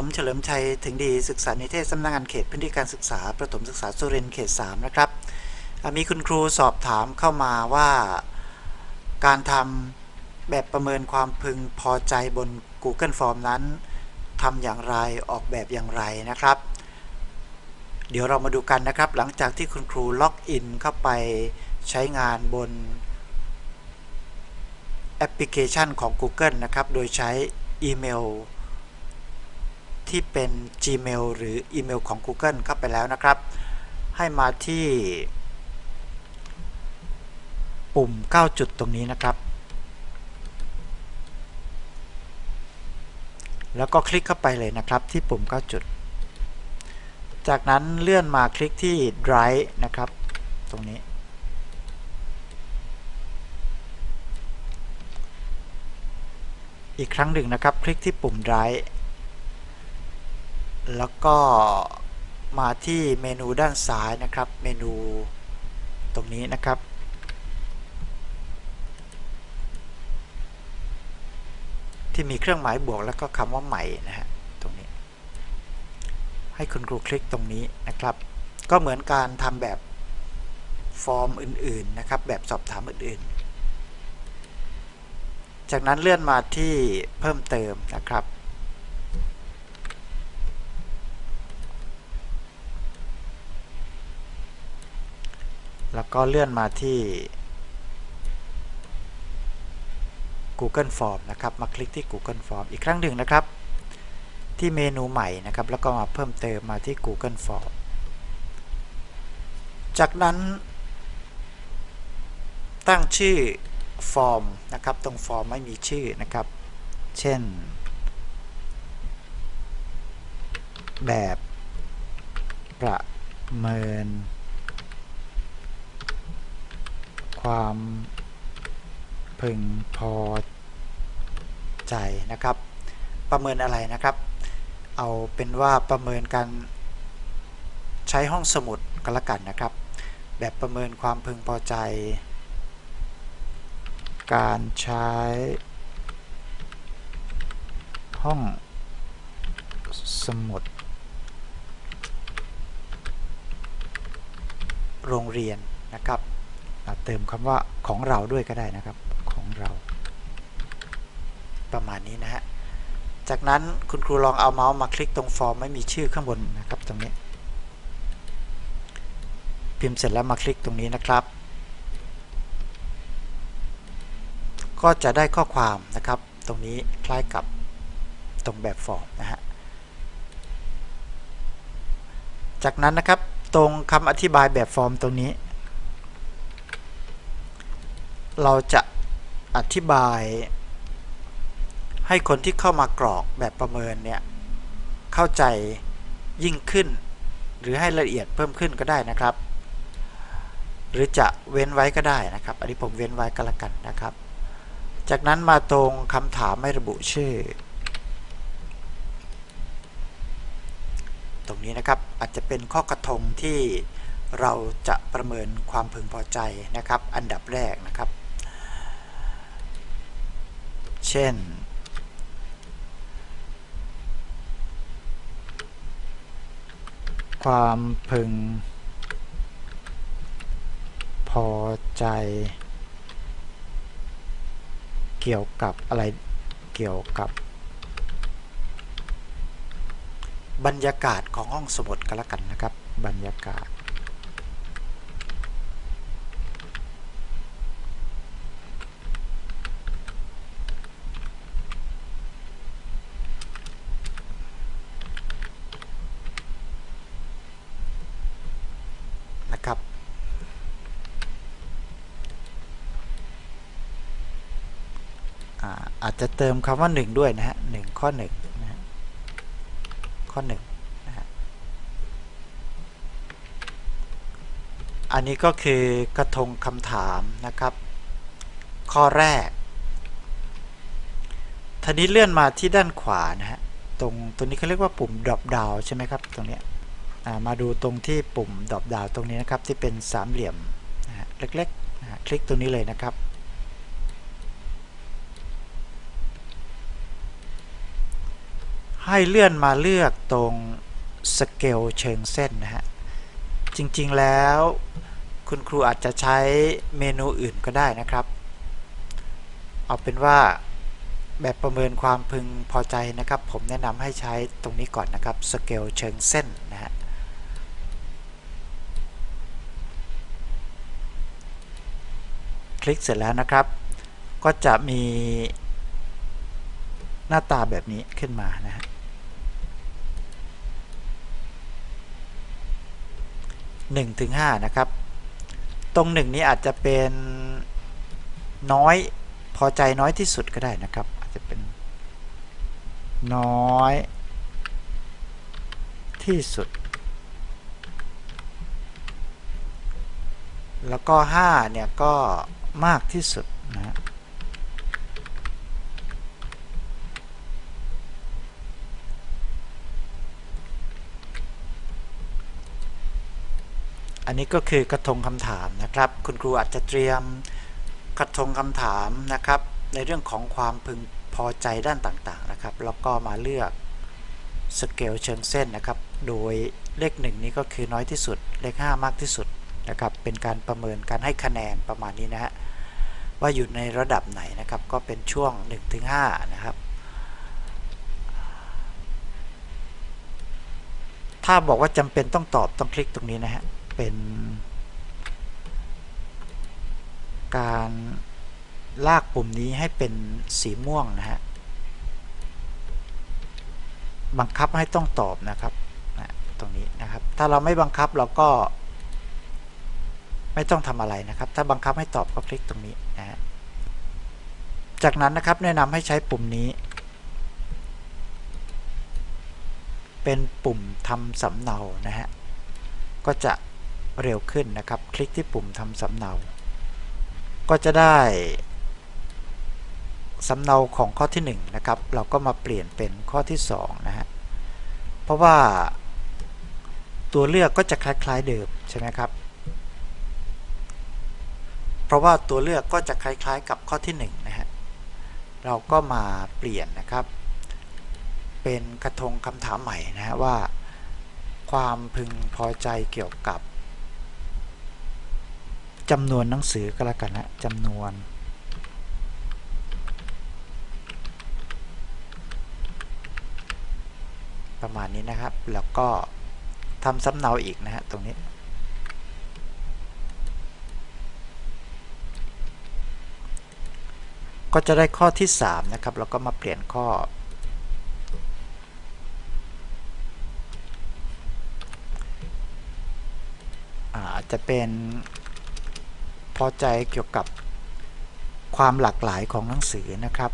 ผมเฉลิมชัยถึงดีศึกษานิเทศสำนักงานเขตพื้นที่การศึกษา ประถมศึกษาสุรินทร์เขต 3 นะครับ มีคุณครูสอบถามเข้ามาว่าการทำแบบประเมินความพึงพอใจบน Google Form นั้นทำอย่างไรออกแบบอย่างไรนะครับ เดี๋ยวเรามาดูกันนะครับ หลังจากที่คุณครูล็อกอินเข้าไปใช้งานบนแอปพลิเคชันของ Google นะครับ โดยใช้อีเมล ที่เป็น Gmail หรืออีเมลของ Google เข้าไปแล้วนะครับ ให้มาที่ ปุ่ม 9 จุดตรงนี้นะครับ แล้วก็คลิกเข้าไปเลยนะครับที่ปุ่ม 9 จุด จากนั้นเลื่อนมาคลิกที่ Drive นะครับ ตรงนี้อีกครั้งหนึ่งนะครับ คลิกที่ปุ่ม Drive แล้วก็มาที่เมนูด้านซ้ายนะครับ เมนูตรงนี้นะครับ ที่มีเครื่องหมายบวกแล้วก็คำว่าใหม่นะฮะตรงนี้ ให้คุณครูคลิกตรงนี้นะครับ ก็เหมือนการทำแบบฟอร์มอื่นๆนะครับ แบบสอบถามอื่นๆ จากนั้นเลื่อนมาที่เพิ่มเติมนะครับ แล้ว ก็เลื่อนมาที่ Google Form นะครับ มาคลิกที่ Google Form อีกครั้งหนึ่งนะครับ ที่เมนูใหม่นะครับ แล้วก็มาเพิ่มเติมมาที่ Google Form จากนั้น ตั้งชื่อฟอร์มนะครับ ตรงฟอร์มไม่มีชื่อนะครับ เช่น แบบประเมิน ความพึงพอใจนะครับ ประเมินอะไรนะครับ เอาเป็นว่าประเมินการใช้ห้องสมุดก็แล้วกันนะครับ แบบประเมินความพึงพอใจ การใช้ห้องสมุด โรงเรียนนะครับ เติมคำว่าของเราด้วยก็ได้นะครับของเรา ประมาณนี้นะฮะจากนั้นคุณครูลองเอาเมาส์มาคลิกตรงฟอร์มไม่มีชื่อข้างบนนะครับตรงนี้ พิมพ์เสร็จแล้วมาคลิกตรงนี้นะครับ ก็จะได้ข้อความนะครับ ตรงนี้คล้ายกับตรงแบบฟอร์มนะฮะจากนั้นนะครับตรงคำอธิบายแบบฟอร์มตรงนี้ เราจะอธิบาย ให้คนที่เข้ามากรอกแบบประเมินเนี่ย เข้าใจยิ่งขึ้น หรือให้ละเอียดเพิ่มขึ้นก็ได้นะครับ หรือจะเว้นไว้ก็ได้นะครับ อันนี้ผมเว้นไว้ก็แล้วกันนะครับ จากนั้นมาตรงคำถามไม่ระบุชื่อ ตรงนี้นะครับอาจจะเป็นข้อกระทงที่เราจะประเมินความพึงพอใจนะครับ อันดับแรกนะครับ เช่น ความพึง พอใจ เกี่ยวกับอะไรเกี่ยวกับบรรยากาศของห้องสมุดก็แล้วกันนะครับ บรรยากาศ อาจจะเติมคำว่า 1 ด้วยนะฮะหนึ่งข้อ1นะฮะข้อ1นะฮะอันนี้ก็คือกระทงคำถามนะครับ ข้อแรกทีนี้เลื่อนมาที่ด้านขวานะฮะตรงตัวนี้เขาเรียกว่าปุ่ม drop down ใช่ไหมครับตรงเนี้ยมาดูตรงที่ปุ่ม drop down ตรงนี้นะครับที่เป็นสามเหลี่ยมนะฮะเล็กๆนะฮะคลิกตรงนี้เลยนะครับ ให้เลื่อนมาเลือกตรงสเกลเชิงเส้นนะฮะ จริงๆแล้วคุณครูอาจจะใช้เมนูอื่นก็ได้นะครับ เอาเป็นว่าแบบประเมินความพึงพอใจนะครับ ผมแนะนำให้ใช้ตรงนี้ก่อนนะครับสเกลเชิงเส้นนะฮะคลิกเสร็จแล้วนะครับ ก็จะมีหน้าตาแบบนี้ขึ้นมานะฮะ หนึ่งถึงห้านะครับ ตรงหนึ่งนี้อาจจะเป็นน้อยพอใจน้อยที่สุดก็ได้นะครับ อาจจะเป็นน้อยที่สุด แล้วก็ 5 เนี่ย ก็มากที่สุดนะ อันนี้ก็คือกระทงคำถามนะครับ คุณครูอาจจะเตรียมกระทงคำถามนะครับ ในเรื่องของความพึงพอใจด้านต่างๆนะครับ แล้วก็มาเลือกสเกลเชิงเส้นนะครับ โดยเลข 1 นี้ก็คือน้อยที่สุด เลข 5 มากที่สุดนะครับ เป็นการประเมินการให้คะแนนประมาณนี้นะฮะ ว่าอยู่ในระดับไหนนะครับ ก็เป็นช่วง 1-5 นะครับ ถ้าบอกว่าจำเป็นต้องตอบต้องคลิกตรงนี้นะฮะ เป็น การลากปุ่มนี้ให้เป็นสีม่วงนะฮะ บังคับให้ต้องตอบนะครับนะตรงนี้นะครับ ถ้าเราไม่บังคับเราก็ ไม่ต้องทำอะไรนะครับ ถ้าบังคับให้ตอบก็คลิกตรงนี้นะฮะ จากนั้นนะครับแนะนำให้ใช้ปุ่มนี้เป็นปุ่มทำสำเนานะฮะ ก็จะ เร็วขึ้นนะครับ คลิกที่ปุ่มทำสำเนา ก็จะได้สำเนาของข้อที่1นะครับ เราก็มาเปลี่ยนเป็นข้อที่2นะฮะ เพราะว่าตัวเลือกก็จะคล้ายๆเดิมใช่ไหมครับ เพราะว่าตัวเลือกก็จะคล้ายๆกับข้อที่1นะฮะ เราก็มาเปลี่ยนนะครับ เป็นกระทงคำถามใหม่นะฮะว่า ความพึงพอใจเกี่ยวกับ จำนวนหนังสือก็แล้วกันนะจำนวนประมาณนี้นะครับ แล้วก็ทำสำเนาอีกนะฮะตรงนี้ ก็จะได้ข้อที่ 3 นะครับ แล้วก็มาเปลี่ยนข้อ อาจจะเป็น พอใจเกี่ยวกับความหลากหลายของหนังสือนะครับ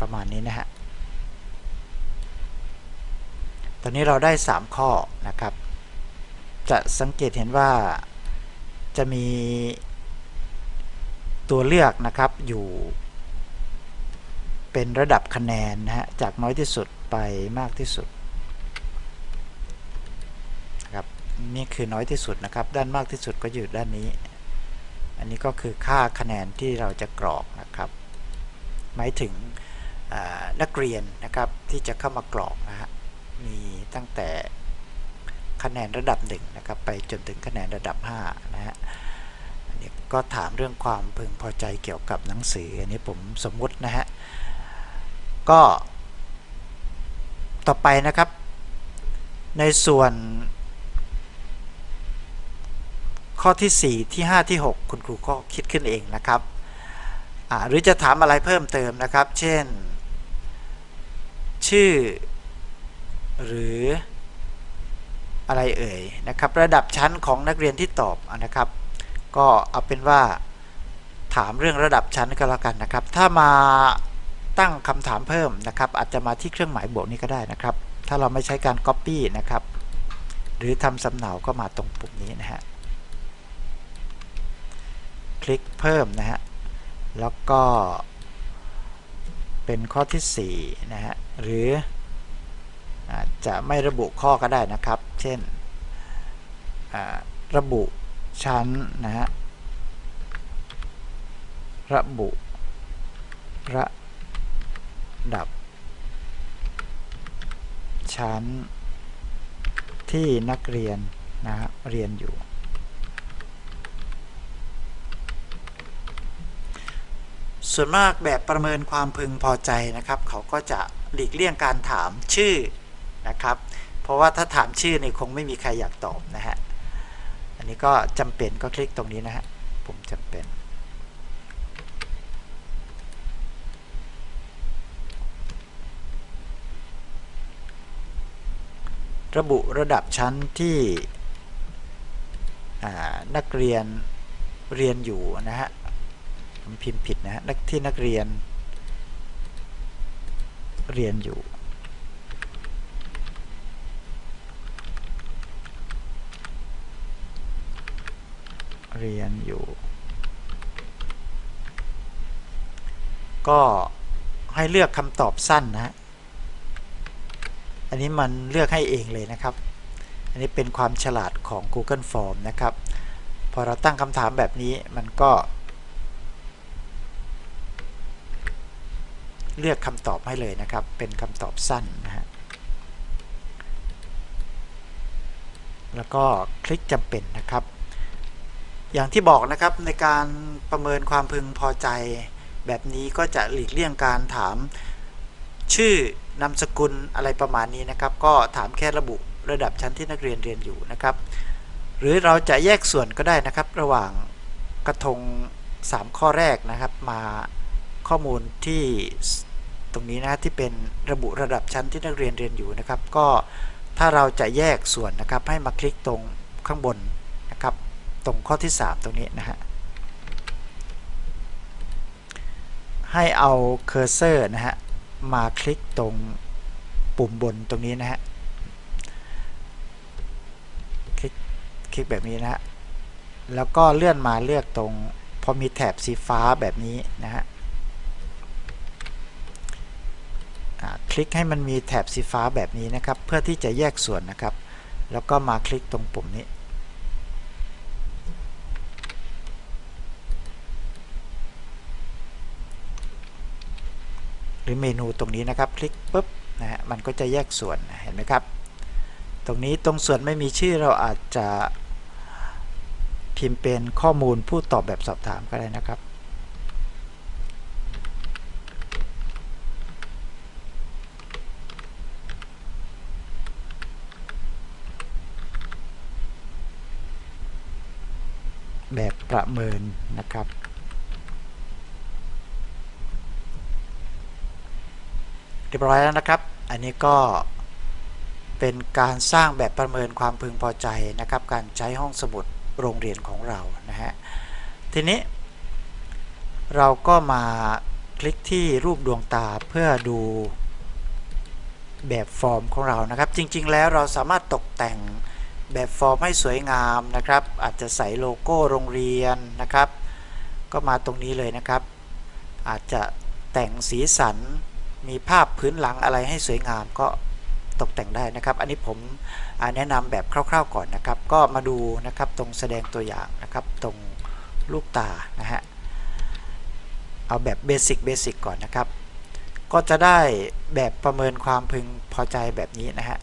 ประมาณนี้นะฮะ ตอนนี้เราได้ 3 ข้อนะครับ จะสังเกตเห็นว่าจะมีตัวเลือกนะครับอยู่ เป็นระดับคะแนนนะฮะจากน้อยที่สุดไปมากที่สุดครับนี่คือน้อยที่สุดนะครับ ด้านมากที่สุดก็อยู่ด้านนี้ อันนี้ก็คือค่าคะแนนที่เราจะกรอกนะครับ หมายถึงนักเรียนนะครับที่จะเข้ามากรอกนะฮะมีตั้งแต่คะแนนระดับ1นะครับไปจนถึงคะแนนระดับ5นะฮะอันนี้ก็ถามเรื่องความพึงพอใจเกี่ยวกับหนังสืออันนี้ผมสมมุตินะฮะ ก็ต่อไปนะครับ ในส่วน ข้อที่ 4 ที่ 5 ที่ 6 คุณครูก็คิดขึ้นเองนะครับ หรือจะถามอะไรเพิ่มเติมนะครับ เช่น ชื่อ หรืออะไรเอ่ยนะครับ ระดับชั้นของนักเรียนที่ตอบนะครับ ก็เอาเป็นว่าถามเรื่องระดับชั้นก็แล้วกันนะครับ ถ้ามา ตั้งคำถามเพิ่มนะครับ อาจจะมาที่เครื่องหมายบวกนี้ก็ได้นะครับ ถ้าเราไม่ใช้การ Copy นะครับ หรือทำสำเนาก็มาตรงปุ่มนี้นะฮะคลิกเพิ่มนะฮะแล้วก็เป็นข้อที่4นะฮะหรืออาจจะไม่ระบุข้อก็ได้นะครับ เช่นระบุชั้นนะฮะระบุระ ดับ ชั้นที่นักเรียนนะฮะเรียนอยู่ ส่วนมากแบบประเมินความพึงพอใจนะครับ เขาก็จะหลีกเลี่ยงการถามชื่อนะครับ เพราะว่าถ้าถามชื่อเนี่ยคงไม่มีใครอยากตอบนะฮะ อันนี้ก็จำเป็นก็คลิกตรงนี้นะฮะ ปุ่มจำเป็น ระบุระดับชั้นที่นักเรียนเรียนอยู่นะฮะผมพิมพ์ผิดนะฮะที่นักเรียนเรียนอยู่เรียนอยู่ ก็ให้เลือกคำตอบสั้นนะ อันนี้มันเลือกให้เองเลยนะครับ อันนี้เป็นความฉลาดของ Google Form นะครับ พอเราตั้งคำถามแบบนี้มันก็ เลือกคำตอบให้เลยนะครับ เป็นคำตอบสั้นนะฮะแล้วก็คลิกจำเป็นนะครับ อย่างที่บอกนะครับในการประเมินความพึงพอใจแบบนี้ก็จะหลีกเลี่ยงการถาม ชื่อนามสกุลอะไรประมาณนี้นะครับ ก็ถามแค่ระบุระดับชั้นที่นักเรียนเรียนอยู่นะครับ หรือเราจะแยกส่วนก็ได้นะครับ ระหว่างกระทง 3 ข้อแรกนะครับ มาข้อมูลที่ตรงนี้นะที่เป็นระบุระดับชั้นที่นักเรียนเรียนอยู่นะครับ ก็ถ้าเราจะแยกส่วนนะครับ ให้มาคลิกตรงข้างบนนะครับ ตรงข้อที่ 3 ตรงนี้นะฮะให้เอาเคอร์เซอร์นะฮะ มาคลิกตรงปุ่มบนตรงนี้นะฮะ คลิกคลิกแบบนี้นะฮะ แล้วก็เลื่อนมาเลือกตรงพอมีแถบสีฟ้าแบบนี้นะฮะคลิกให้มันมีแถบสีฟ้าแบบนี้นะครับ เพื่อที่จะแยกส่วนนะครับ แล้วก็มาคลิกตรงปุ่มนี้ หรือ เมนูตรงนี้นะครับ คลิกปุ๊บนะฮะมันก็จะแยกส่วนเห็นไหมครับ ตรงนี้ตรงส่วนไม่มีชื่อเราอาจจะพิมพ์เป็นข้อมูลผู้ตอบแบบสอบถามก็ได้นะครับแบบประเมินนะครับ รียบร้อยแล้วนะครับ อันนี้ก็เป็นการสร้างแบบประเมินความพึงพอใจนะครับ การใช้ห้องสมุดโรงเรียนของเรานะฮะทีนี้ เราก็มาคลิกที่รูปดวงตาเพื่อดูแบบฟอร์มของเรานะครับ จริง ๆ แล้วเราสามารถตกแต่งแบบฟอร์มให้สวยงามนะครับ อาจจะใส่โลโก้โรงเรียนนะครับ ก็มาตรงนี้เลยนะครับ อาจจะแต่งสีสัน มีภาพพื้นหลังอะไรให้สวยงามก็ตกแต่งได้นะครับ อันนี้ผมแนะนำแบบคร่าวๆก่อนนะครับ ก็มาดูนะครับตรงแสดงตัวอย่างนะครับ ตรงลูกตานะฮะเอาแบบเบสิกเบสิกก่อนนะครับ ก็จะได้แบบประเมินความพึงพอใจแบบนี้นะฮะ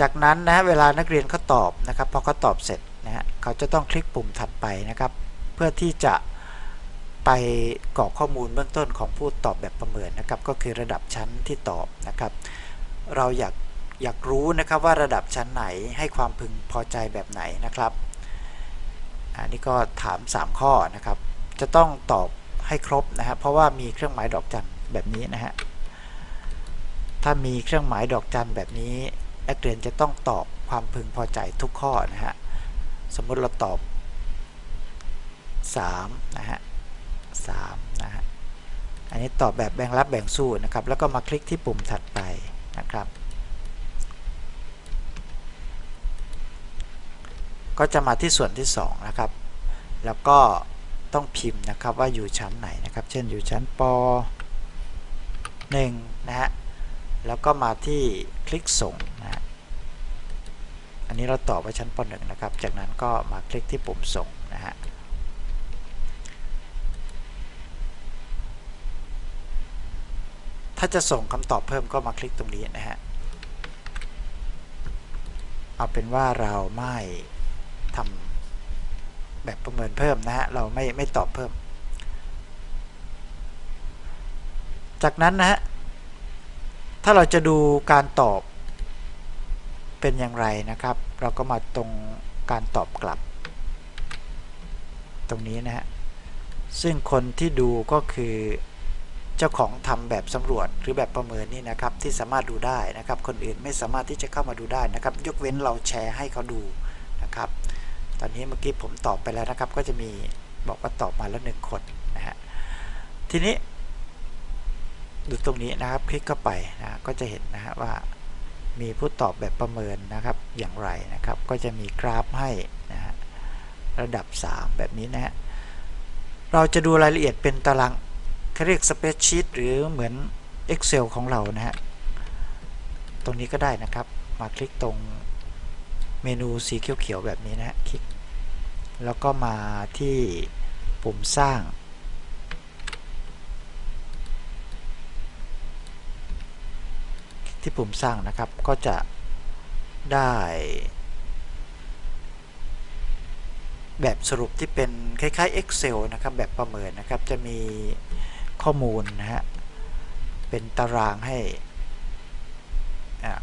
จากนั้นนะเวลานักเรียนเขาตอบนะครับพอเขาตอบเสร็จนะฮะเขาจะต้องคลิกปุ่มถัดไปนะครับ เพื่อที่จะ ไปกรอกข้อมูลเบื้องต้นของผู้ตอบแบบประเมินนะครับ ก็คือระดับชั้นที่ตอบนะครับ เราอยากอยากรู้นะครับว่าระดับชั้นไหนให้ความพึงพอใจแบบไหนนะครับ อันนี้ก็ถาม 3 ข้อนะครับ จะต้องตอบให้ครบนะฮะเพราะว่ามีเครื่องหมายดอกจันแบบนี้นะฮะถ้ามีเครื่องหมายดอกจันแบบนี้นักเรียนจะต้องตอบความพึงพอใจทุกข้อนะฮะสมมติเราตอบ3นะฮะ 3นะฮะอันนี้ตอบแบบแบ่งรับแบ่งสู้นะครับ แล้วก็มาคลิกที่ปุ่มถัดไปนะครับ ก็จะมาที่ส่วนที่ 2 นะครับ แล้วก็ต้องพิมพ์นะครับว่าอยู่ชั้นไหนนะครับ เช่นอยู่ชั้นป .1 นะฮะแล้วก็มาที่คลิกส่งนะฮะอันนี้เราตอบไว้ชั้นป .1 นะครับ จากนั้นก็มาคลิกที่ปุ่มส่งนะฮะ ถ้าจะส่งคำตอบเพิ่มก็มาคลิกตรงนี้นะฮะ เอาเป็นว่าเราไม่ทำแบบประเมินเพิ่มนะฮะ เราไม่ไม่ตอบเพิ่ม จากนั้นนะฮะ ถ้าเราจะดูการตอบเป็นอย่างไรนะครับ เราก็มาตรงการตอบกลับ ตรงนี้นะฮะ ซึ่งคนที่ดูก็คือ จ้าของทำแบบสำรวจหรือแบบประเมินนี่นะครับที่สามารถดูได้นะครับ คนอื่นไม่สามารถที่จะเข้ามาดูได้นะครับ ยกเว้นเราแชร์ให้เขาดูนะครับ ตอนนี้เมื่อกี้ผมตอบไปแล้วนะครับ ก็จะมีบอกว่าตอบมาแล้วหนึ่งคนนะฮะทีนี้ ดูตรงนี้นะครับ คลิกเข้าไปนะก็จะเห็นนะฮะว่ามีผู้ตอบแบบประเมินนะครับอย่างไรนะครับ ก็จะมีกราฟให้นะฮะระดับ 3 แบบนี้นะฮะเราจะดูรายละเอียดเป็นตาราง เขาเรียก spreadsheet หรือเหมือน Excel ของเรานะฮะ ตรงนี้ก็ได้นะครับ มาคลิกตรงเมนูสีเขียวๆแบบนี้นะฮะ คลิก แล้วก็มาที่ปุ่มสร้าง ที่ปุ่มสร้างนะครับ ก็จะได้แบบสรุปที่เป็นคล้ายๆ Excel นะครับ แบบประเมินนะครับ จะมี ข้อมูลนะฮะ เป็นตารางให้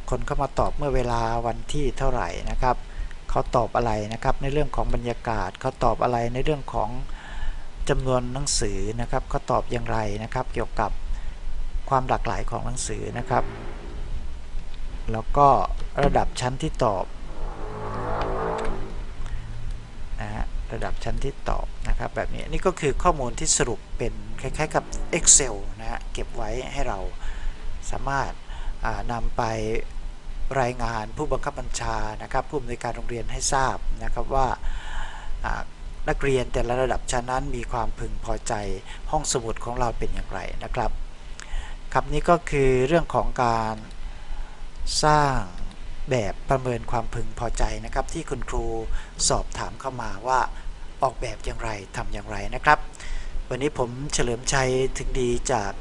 คนเข้ามาตอบเมื่อเวลาวันที่เท่าไหร่นะครับ เขาตอบอะไรนะครับ ในเรื่องของบรรยากาศ เขาตอบอะไรในเรื่องของจำนวนหนังสือนะครับ เขาตอบอย่างไรนะครับ เกี่ยวกับความหลากหลายของหนังสือนะครับ แล้วก็ระดับชั้นที่ตอบ ระดับชั้นที่ตอบนะครับแบบนี้นี่ก็คือข้อมูลที่สรุปเป็นคล้ายๆกับ Excel นะฮะเก็บไว้ให้เราสามารถนำไปรายงานผู้บังคับบัญชานะครับผู้อำนวยการโรงเรียนให้ทราบนะครับว่าอ่านักเรียนแต่ละระดับชั้นนั้นมีความพึงพอใจห้องสมุดของเราเป็นอย่างไรนะครับครับนี้ก็คือเรื่องของการสร้างแบบประเมินความพึงพอใจนะครับ ที่คุณครูสอบถามเข้ามาว่า ออกแบบอย่างไรทำอย่างไรนะครับ วันนี้ผมเฉลิมชัยถึงดีจาก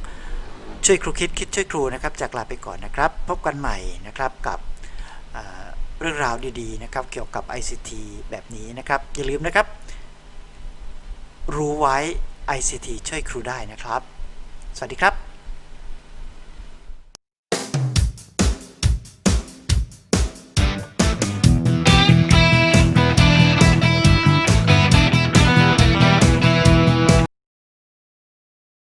ช่วยครูคิดคิดช่วยครูนะครับ จากลาไปก่อนนะครับ พบกันใหม่นะครับกับเรื่องราวดีๆนะครับ เกี่ยวกับ ICT แบบนี้นะครับ อย่าลืมนะครับ รู้ไว้ ICT ช่วยครูได้นะครับ สวัสดีครับ